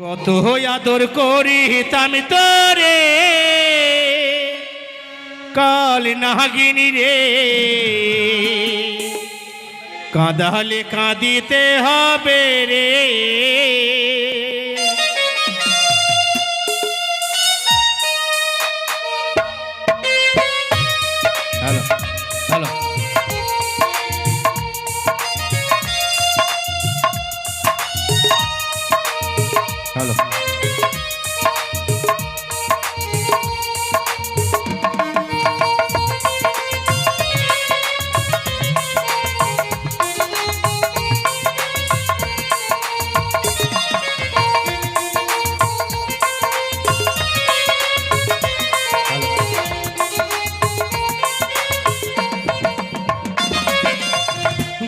কত আদর করিতাম তরে। কাল নাগিনী রে। কাঁদালে কাঁদিতে হবে রে।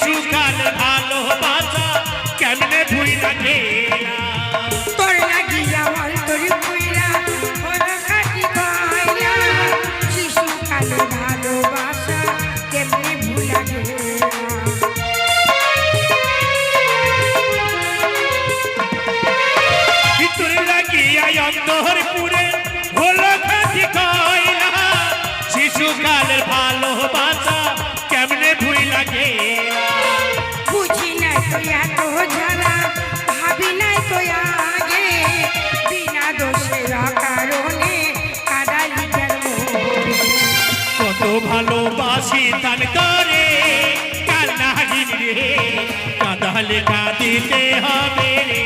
শিশুকাল ভালোবাসা কেমনে ভুই না শীতল করে কান্নাহীন রে? কাঁদলে কাঁদিতে হবে রে।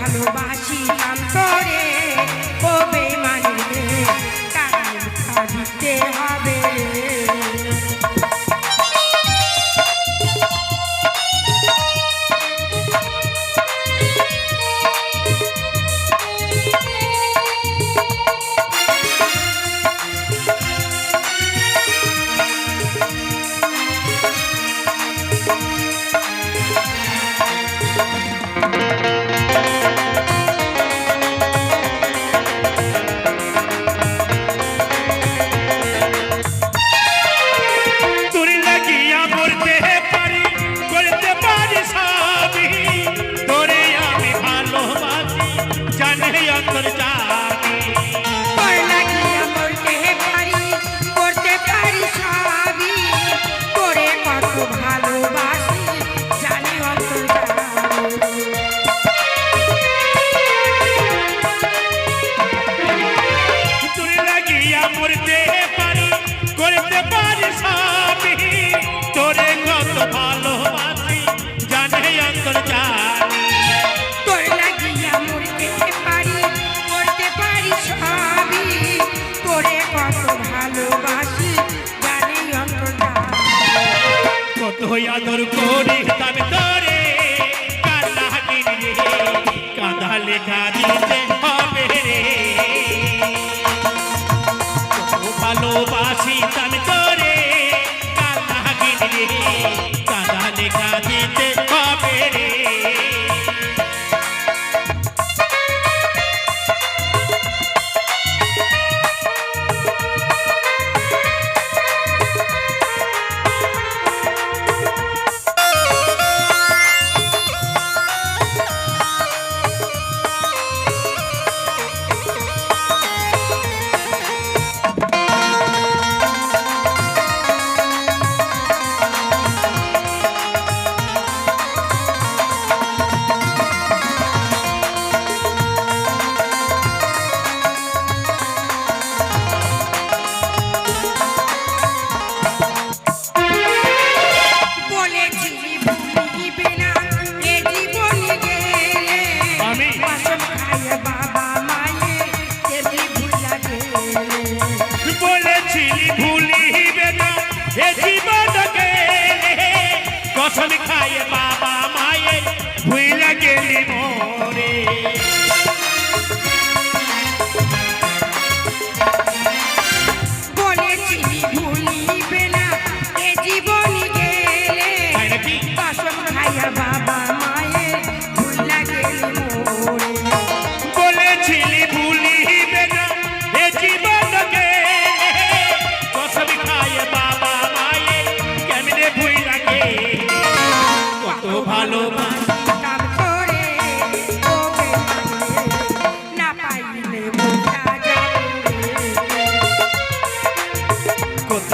ভালোবাসি কান্ত ভালোবাসি জানি অন্তরা কত আদর করি তবে তোরে কাঁদা দিন কাঁদা লেখা দিতে কসম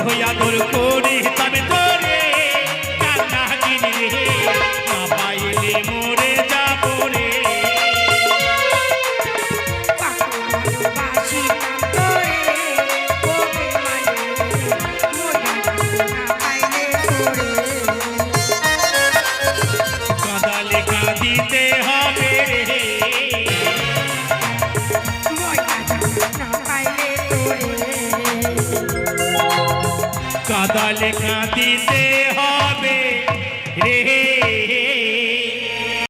কত তোর করি তবে তোরে কাঁদালে কাঁদিতে হবে রে